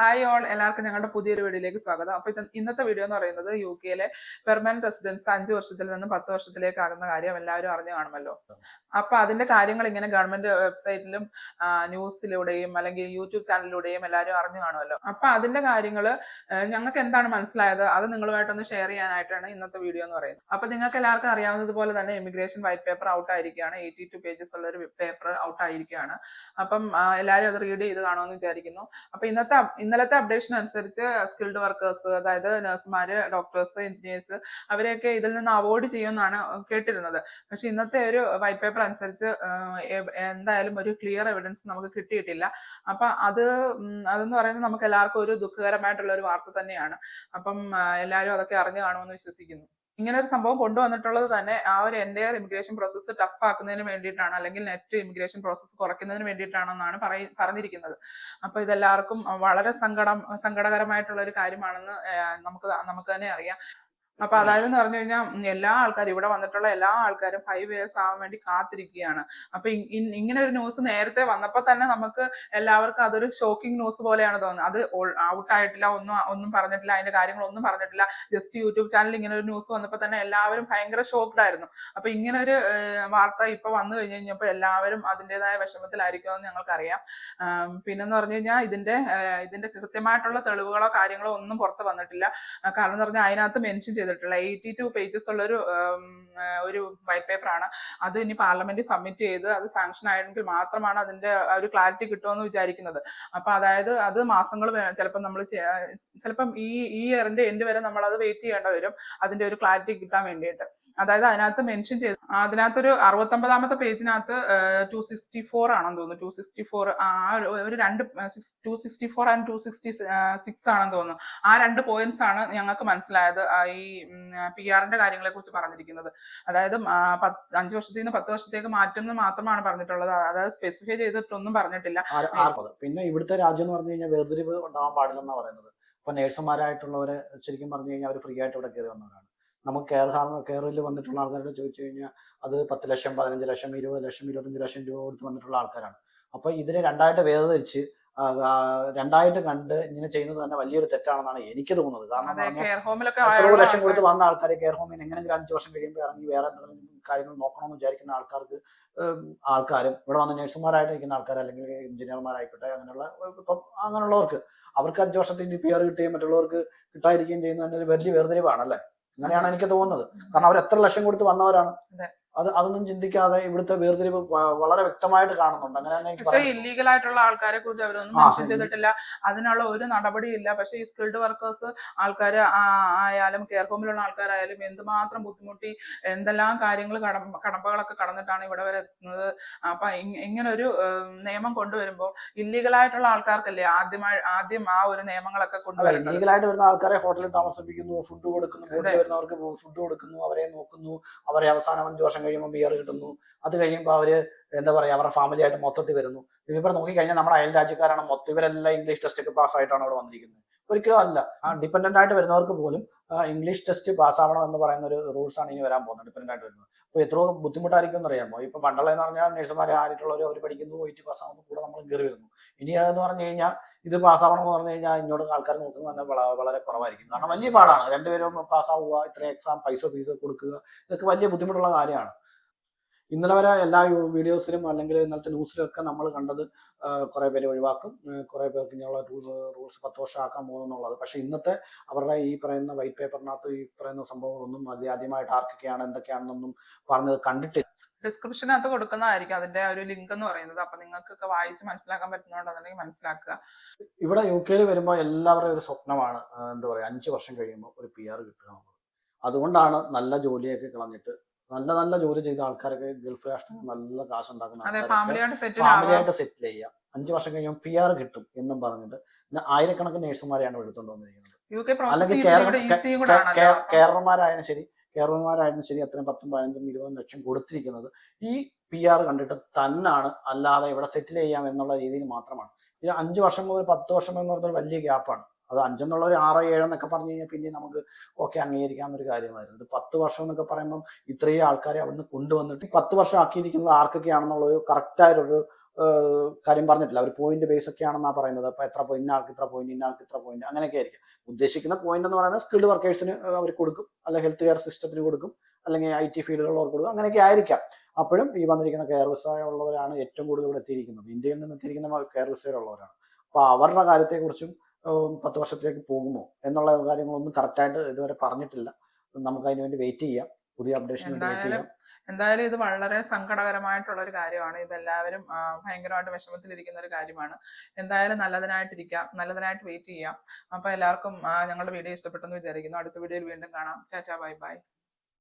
Hi all എല്ലാവർക്കും ഞങ്ങളുടെ പുതിയൊരു വീഡിയോയിലേക്ക് സ്വാഗതം. അപ്പൊ ഇന്നത്തെ വീഡിയോ എന്ന് പറയുന്നത് യു കെയിലെ പെർമനന്റ് റെസിഡൻസ് അഞ്ച് വർഷത്തിൽ നിന്ന് പത്ത് വർഷത്തിലേക്ക് ആകുന്ന കാര്യം എല്ലാവരും അറിഞ്ഞു കാണുമല്ലോ. അപ്പൊ അതിന്റെ കാര്യങ്ങൾ ഇങ്ങനെ ഗവൺമെന്റ് വെബ്സൈറ്റിലും ന്യൂസിലൂടെയും അല്ലെങ്കിൽ യൂട്യൂബ് ചാനലിലൂടെയും എല്ലാവരും അറിഞ്ഞു കാണുമല്ലോ. അപ്പൊ അതിന്റെ കാര്യങ്ങൾ ഞങ്ങൾക്ക് എന്താണ് മനസ്സിലായത്? അത് നിങ്ങളുമായിട്ടൊന്ന് ഷെയർ ചെയ്യാനായിട്ടാണ് ഇന്നത്തെ വീഡിയോ എന്ന് പറയുന്നത്. അപ്പൊ നിങ്ങൾക്ക് എല്ലാവർക്കും അറിയാവുന്നതുപോലെ തന്നെ ഇമിഗ്രേഷൻ വൈറ്റ് പേപ്പർ ഔട്ട് ആയിരിക്കുകയാണ്. എയ്റ്റി ടു പേജസ് ഉള്ള ഒരു പേപ്പർ ഔട്ട് ആയിരിക്കുകയാണ്. അപ്പം എല്ലാവരും അത് റീഡ് ചെയ്ത് കാണുമെന്ന് വിചാരിക്കുന്നു. അപ്പൊ ഇന്നത്തെ ഇന്നലത്തെ അപ്ഡേഷൻ അനുസരിച്ച് സ്കിൽഡ് വർക്കേഴ്സ് അതായത് നഴ്സുമാര് ഡോക്ടേഴ്സ് എഞ്ചിനീയേഴ്സ് അവരെയൊക്കെ ഇതിൽ നിന്ന് അവോയ്ഡ് ചെയ്യുമെന്നാണ് കേട്ടിരുന്നത്. പക്ഷെ ഇന്നത്തെ ഒരു വൈറ്റ് പേപ്പർ അനുസരിച്ച് എന്തായാലും ഒരു ക്ലിയർ എവിഡൻസ് നമുക്ക് കിട്ടിയിട്ടില്ല. അപ്പൊ അത് അതെന്ന് പറയുന്നത് നമുക്ക് എല്ലാവർക്കും ഒരു ദുഃഖകരമായിട്ടുള്ള ഒരു വാർത്ത തന്നെയാണ്. അപ്പം എല്ലാവരും അതൊക്കെ അറിഞ്ഞു കാണുമെന്ന് വിശ്വസിക്കുന്നു. ഇങ്ങനെ ഒരു സംഭവം കൊണ്ടുവന്നിട്ടുള്ളത് തന്നെ ആ ഒരു എന്റെ ഇമിഗ്രേഷൻ പ്രോസസ്സ് ടഫ് ആക്കുന്നതിന് വേണ്ടിയിട്ടാണ്. അല്ലെങ്കിൽ നെറ്റ് ഇമിഗ്രേഷൻ പ്രോസസ്സ് കുറയ്ക്കുന്നതിന് വേണ്ടിയിട്ടാണെന്നാണ് പറയ പറഞ്ഞിരിക്കുന്നത്. അപ്പൊ ഇതെല്ലാവർക്കും വളരെ സങ്കടം സങ്കടകരമായിട്ടുള്ള ഒരു കാര്യമാണെന്ന് നമുക്ക് നമുക്ക് തന്നെ അറിയാം. അപ്പൊ അതായത് എന്ന് പറഞ്ഞു കഴിഞ്ഞാൽ എല്ലാ ആൾക്കാരും ഇവിടെ വന്നിട്ടുള്ള എല്ലാ ആൾക്കാരും ഫൈവ് ഇയേഴ്സ് ആവാൻ വേണ്ടി കാത്തിരിക്കുകയാണ്. അപ്പൊ ഇങ്ങനെ ഒരു ന്യൂസ് നേരത്തെ വന്നപ്പോൾ തന്നെ നമുക്ക് എല്ലാവർക്കും അതൊരു ഷോക്കിംഗ് ന്യൂസ് പോലെയാണ് തോന്നുന്നത്. അത് ഔട്ട് ആയിട്ടില്ല ഒന്നും ഒന്നും പറഞ്ഞിട്ടില്ല അതിന്റെ കാര്യങ്ങളൊന്നും പറഞ്ഞിട്ടില്ല. ജസ്റ്റ് യൂട്യൂബ് ചാനലിൽ ഇങ്ങനെ ഒരു ന്യൂസ് വന്നപ്പോൾ തന്നെ എല്ലാവരും ഭയങ്കര ഷോക്ക്ഡ് ആയിരുന്നു. അപ്പൊ ഇങ്ങനെ ഒരു വാർത്ത ഇപ്പൊ വന്നു കഴിഞ്ഞു കഴിഞ്ഞപ്പോൾ എല്ലാവരും അതിന്റെതായ വിഷമത്തിലായിരിക്കും എന്ന് ഞങ്ങൾക്കറിയാം. പിന്നെന്ന് പറഞ്ഞു കഴിഞ്ഞാൽ ഇതിന്റെ ഇതിന്റെ കൃത്യമായിട്ടുള്ള തെളിവുകളോ കാര്യങ്ങളോ ഒന്നും പുറത്ത് വന്നിട്ടില്ല. കാരണം എന്ന് പറഞ്ഞാൽ അതിനകത്ത് മെൻഷൻ ചെയ്തിട്ടുള്ള എയ്റ്റി ടു പേജസ് ഉള്ള ഒരു ഒരു വൈറ്റ് പേപ്പർ ആണ്. അത് ഇനി പാർലമെന്റിൽ സബ്മിറ്റ് ചെയ്ത് അത് സാങ്ഷൻ ആയെങ്കിൽ മാത്രമാണ് അതിന്റെ ഒരു ക്ലാരിറ്റി കിട്ടുമെന്ന് വിചാരിക്കുന്നത്. അപ്പൊ അതായത് അത് മാസങ്ങൾ ചിലപ്പോൾ നമ്മൾ ചിലപ്പം ഈ ഈ ഇയറിന്റെ എൻഡ് വരെ നമ്മൾ അത് വെയിറ്റ് ചെയ്യേണ്ടി വരും. അതിന്റെ ഒരു ക്ലാരിറ്റി കിട്ടാൻ വേണ്ടിയിട്ട്. അതായത് അതിനകത്ത് മെൻഷൻ ചെയ്ത് അതിനകത്തൊരു അറുപത്തൊമ്പതാമത്തെ പേജിനകത്ത് ടു സിക്സ്റ്റി ഫോർ ആണെന്ന് തോന്നുന്നു. ടു സിക്സ്റ്റി ഫോർ ആ ഒരു- രണ്ട് two sixty four and two sixty six ആണെന്ന് തോന്നുന്നു. ആ രണ്ട് പോയിന്റ്സ് ആണ് ഞങ്ങൾക്ക് മനസ്സിലായത് ഈ പി ആറിന്റെ കാര്യങ്ങളെ കുറിച്ച് പറഞ്ഞിരിക്കുന്നത്. അതായത് അഞ്ച് വർഷത്തിൽ നിന്ന് പത്ത് വർഷത്തേക്ക് മാറ്റുന്നത് മാത്രമാണ് പറഞ്ഞിട്ടുള്ളത്. അതായത് സ്പെസിഫൈ ചെയ്തിട്ടൊന്നും പറഞ്ഞിട്ടില്ല. പിന്നെ ഇവിടുത്തെ രാജ്യം എന്ന് പറഞ്ഞു കഴിഞ്ഞാൽ വേർതിരിവ് ഉണ്ടാവാൻ പാടില്ലെന്നാണ് പറയുന്നത്. ഇപ്പൊ നേഴ്സുമാരായിട്ടുള്ളവരെ ശരിക്കും പറഞ്ഞു കഴിഞ്ഞാൽ അവർ ഫ്രീ ആയിട്ട് ഇവിടെ കയറി വന്നവരാണ്. നമുക്ക് കെയർ കെയറിൽ വന്നിട്ടുള്ള ആൾക്കാരോട് ചോദിച്ചു കഴിഞ്ഞാൽ അത് പത്ത് ലക്ഷം പതിനഞ്ച് ലക്ഷം ഇരുപത് ലക്ഷം ഇരുപത്തഞ്ച് ലക്ഷം രൂപ കൊടുത്ത് വന്നിട്ടുള്ള ആൾക്കാരാണ്. അപ്പൊ ഇതിനെ രണ്ടായിട്ട് വേർതിരിച്ച് രണ്ടായിട്ട് കണ്ട് ഇങ്ങനെ ചെയ്യുന്നത് തന്നെ വലിയൊരു തെറ്റാണെന്നാണ് എനിക്ക് തോന്നുന്നത്. കാരണം എത്രയോ ലക്ഷം കൊടുത്ത് വന്ന ആൾക്കാരെ കെയർ ഹോമിൽ എങ്ങനെങ്കിലും അഞ്ച് വർഷം കഴിയുമ്പോൾ ഇറങ്ങി വേറെ എന്തെങ്കിലും കാര്യങ്ങൾ നോക്കണമെന്ന് വിചാരിക്കുന്ന ആൾക്കാർക്ക് ആൾക്കാരും ഇവിടെ വന്ന് നഴ്സുമാരായിട്ട് ഇരിക്കുന്ന ആൾക്കാർ അല്ലെങ്കിൽ എഞ്ചിനീയർമാരായിക്കോട്ടെ അങ്ങനെയുള്ള ഇപ്പം അങ്ങനെയുള്ളവർക്ക് അവർക്ക് അഞ്ച് വർഷത്തിൽ പി ആർ കിട്ടുകയും മറ്റുള്ളവർക്ക് കിട്ടാതിരിക്കുകയും ചെയ്യുന്ന ഒരു വലിയ വേർതിരിവാണല്ലേ? അങ്ങനെയാണ് എനിക്ക് തോന്നുന്നത്. കാരണം അവർ എത്ര ലക്ഷം കൊടുത്ത് വന്നവരാണ്. അതെ. അത് അതൊന്നും ചിന്തിക്കാതെ ഇവിടുത്തെ വേർതിരിവ് വളരെ വ്യക്തമായിട്ട് കാണുന്നുണ്ട്. അങ്ങനെ തന്നെ പക്ഷേ ഇല്ലീഗൽ ആയിട്ടുള്ള ആൾക്കാരെ കുറിച്ച് അവരൊന്നും മെൻഷൻ ചെയ്തിട്ടില്ല. അതിനുള്ള ഒരു നടപടിയില്ല. പക്ഷെ ഈ സ്കിൽഡ് വർക്കേഴ്സ് ആൾക്കാർ ആയാലും കെയർ ഹോമിലുള്ള ആൾക്കാരായാലും എന്തുമാത്രം ബുദ്ധിമുട്ടി എന്തെല്ലാം കാര്യങ്ങൾ കടമ്പ കടമ്പകളൊക്കെ കടന്നിട്ടാണ് ഇവിടെ വരെ എത്തുന്നത്. അപ്പൊ ഒരു നിയമം കൊണ്ടുവരുമ്പോൾ ഇല്ലീഗൽ ആയിട്ടുള്ള ആൾക്കാർക്കല്ലേ ആദ്യമായി ആദ്യം ആ ഒരു നിയമങ്ങളൊക്കെ കൊണ്ടുവരുന്നത് ഇല്ലീഗലായിട്ട് വരുന്ന ആൾക്കാരെ ഹോട്ടലിൽ താമസിപ്പിക്കുന്നു ഫുഡ് കൊടുക്കുന്നു വരുന്നവർക്ക് ഫുഡ് കൊടുക്കുന്നു അവരെ നോക്കുന്നു അവരെ അവസാനം അഞ്ച് വർഷം കഴിയുമ്പോൾ ബിയർ കിട്ടുന്നു. അത് കഴിയുമ്പോൾ അവർ എന്താ പറയുക അവരുടെ ഫാമിലി ആയിട്ട് മൊത്തത്തിൽ വരുന്നു. ഇവിടെ നോക്കിക്കഴിഞ്ഞാൽ നമ്മുടെ അയൽ രാജ്യക്കാരാണ് മൊത്തം ഇവരെല്ലാം ഇംഗ്ലീഷ് ടെസ്റ്റ് ഒക്കെ പാസ് ആയിട്ടാണ് ഇവിടെ വന്നിരിക്കുന്നത്. ഒരിക്കലും അല്ല. ആ ഡിപ്പെൻഡന്റ് ആയിട്ട് വരുന്നവർക്ക് പോലും ഇംഗ്ലീഷ് ടെസ്റ്റ് പാസ്സാവണം എന്ന് പറയുന്ന ഒരു റൂൾസ് ആണ് ഇനി വരാൻ പോകുന്നത് ഡിപെൻഡന്റ് ആയിട്ട് വരുന്നത്. അപ്പോൾ എത്ര ബുദ്ധിമുട്ടായിരിക്കും എന്ന് അറിയാമോ? ഇപ്പൊ പണ്ടുള്ള എന്ന് പറഞ്ഞാൽ നഴ്സുമാരെ ആയിട്ടുള്ളവർ അവർ പഠിക്കുന്നു പോയിട്ട് പാസ്സാവുന്നു കൂടെ നമ്മൾ കയറി വരുന്നു. ഇനി എന്ന് പറഞ്ഞു കഴിഞ്ഞാൽ ഇത് പാസ്സാവണം എന്ന് പറഞ്ഞു കഴിഞ്ഞാൽ ഇങ്ങോട്ട് ആൾക്കാർ നോക്കുന്നത് തന്നെ വളരെ വളരെ കുറവായിരിക്കും. കാരണം വലിയ പാടാണ്. രണ്ടുപേരും പാസ്സാവുക ഇത്രയും എക്സാം പൈസ ഫീസ് കൊടുക്കുക ഇതൊക്കെ വലിയ ബുദ്ധിമുട്ടുള്ള കാര്യമാണ്. ഇന്നലെ വരെ എല്ലാ വീഡിയോസിലും അല്ലെങ്കിൽ ഇന്നലത്തെ ന്യൂസിലൊക്കെ നമ്മൾ കണ്ടത് കുറെ പേര് ഒഴിവാക്കും. കുറേ പേർക്ക് ഇങ്ങനെയുള്ള റൂൾസ് പത്ത് വർഷമാക്കാൻ പോകുന്നുള്ളത്. പക്ഷെ ഇന്നത്തെ അവരുടെ ഈ പറയുന്ന വൈറ്റ് പേപ്പറിനകത്ത് ഈ പറയുന്ന സംഭവങ്ങളൊന്നും അതി ആദ്യമായിട്ട് ആർക്കൊക്കെയാണ് എന്തൊക്കെയാണെന്നൊന്നും പറഞ്ഞത് കണ്ടിട്ടില്ല. ഡിസ്ക്രിപ്ഷനകത്ത് കൊടുക്കുന്നതായിരിക്കും അതിന്റെ ഒരു ലിങ്ക് എന്ന് പറയുന്നത്. അപ്പൊ നിങ്ങൾക്കൊക്കെ വായിച്ച് മനസ്സിലാക്കാൻ പറ്റുന്നുണ്ടെന്നുണ്ടെങ്കിൽ മനസ്സിലാക്കുക. ഇവിടെ യു കെയിൽ വരുമ്പോൾ എല്ലാവരുടെയും ഒരു സ്വപ്നമാണ് എന്താ പറയുക അഞ്ച് വർഷം കഴിയുമ്പോൾ ഒരു പി ആർ കിട്ടുക അതുകൊണ്ടാണ് നല്ല ജോലിയൊക്കെ കളഞ്ഞിട്ട് നല്ല നല്ല ജോലി ചെയ്ത ആൾക്കാരൊക്കെ ഗൾഫ് രാഷ്ട്രങ്ങൾ നല്ല കാശ് ഉണ്ടാക്കുന്ന ആൾക്കാരൊക്കെ ഫാമിലിയായിട്ട് സെറ്റിൽ ചെയ്യാം അഞ്ച് വർഷം കഴിയുമ്പോൾ പി ആർ കിട്ടും എന്നും പറഞ്ഞിട്ട് പിന്നെ ആയിരക്കണക്കിന് നേഴ്സുമാരെയാണ് എടുത്തുകൊണ്ട് വന്നിരിക്കുന്നത്. അല്ലെങ്കിൽ കേരളമാരായാലും ശരി കേരളമാരായാലും ശരി അത്രയും പത്തും പതിനഞ്ചും ഇരുപതും ലക്ഷം കൊടുത്തിരിക്കുന്നത് ഈ പി ആർ കണ്ടിട്ട് തന്നാണ് അല്ലാതെ ഇവിടെ സെറ്റിൽ ചെയ്യാം എന്നുള്ള രീതിയിൽ മാത്രമാണ്. ഇത് അഞ്ച് വർഷം മുതൽ പത്ത് വർഷം എന്ന് വലിയ ഗ്യാപ്പാണ് അത് അഞ്ചെന്നുള്ള ഒരു ആറോ ഏഴോ എന്നൊക്കെ പറഞ്ഞു കഴിഞ്ഞാൽ പിന്നെ നമുക്ക് ഓക്കെ അംഗീകരിക്കാവുന്ന ഒരു കാര്യമായിരുന്നു. ഇത് പത്ത് വർഷം എന്നൊക്കെ പറയുമ്പം ഇത്രയും ആൾക്കാരെ അവിടുന്ന് കൊണ്ടുവന്നിട്ട് പത്ത് വർഷം ആക്കിയിരിക്കുന്നത് ആർക്കൊക്കെയാണെന്നുള്ള ഒരു കറക്റ്റായൊരു കാര്യം പറഞ്ഞിട്ടില്ല. അവർ പോയിന്റ് ബേസ് ഒക്കെ ആണെന്നാണ് പറയുന്നത്. അപ്പോൾ എത്ര പോയിന്റ് ഇന്ന ആൾക്ക് ഇത്ര പോയിന്റ് ഇന്ന ആൾക്ക് ഇത്ര പോയിന്റ് അങ്ങനെയൊക്കെ ആയിരിക്കും. ഉദ്ദേശിക്കുന്ന പോയിന്റ് എന്ന് പറയുന്നത് സ്കിൽഡ് വർക്കേഴ്സിന് അവർ കൊടുക്കും. അല്ലെങ്കിൽ ഹെൽത്ത് കെയർ സിസ്റ്റത്തിന് കൊടുക്കും. അല്ലെങ്കിൽ ഐ ടി ഫീൽഡിലുള്ളവർക്ക് കൊടുക്കും. അങ്ങനെയൊക്കെ ആയിരിക്കാം. അപ്പോഴും ഈ വന്നിരിക്കുന്ന കെയർ വിസായ ഉള്ളവരാണ് ഏറ്റവും കൂടുതൽ ഇവിടെ എത്തിയിരിക്കുന്നത്. ഇന്ത്യയിൽ നിന്ന് എത്തിയിരിക്കുന്ന കെയർ വിസയിലുള്ളവരാണ് അപ്പോൾ അവരുടെ കാര്യത്തെക്കുറിച്ചും പത്ത് വർഷത്തിലേക്ക് പോകുമോ? എന്നുള്ള കാര്യങ്ങളൊന്നും കറക്റ്റായിട്ട് ഇതുവരെ പറഞ്ഞിട്ടില്ല. നമുക്ക് അതിന് വേണ്ടി വെയിറ്റ് ചെയ്യാം. പുതിയ അപ്ഡേഷൻ വെയിറ്റ് എന്തായാലും ചെയ്യാം. എന്തായാലും ഇത് വളരെ സങ്കടകരമായിട്ടുള്ള ഒരു കാര്യമാണ്. ഇതെല്ലാവരും ഭയങ്കരമായിട്ട് വിഷമത്തിലിരിക്കുന്ന ഒരു കാര്യമാണ്. എന്തായാലും നല്ലതിനായിട്ടിരിക്കാം. നല്ലതിനായിട്ട് വെയിറ്റ് ചെയ്യാം. അപ്പൊ എല്ലാവർക്കും ഞങ്ങളുടെ വീഡിയോ ഇഷ്ടപ്പെട്ടെന്ന് വിചാരിക്കുന്നു. അടുത്ത വീഡിയോയിൽ വീണ്ടും കാണാം. ചാച്ചാ ബൈ ബൈ.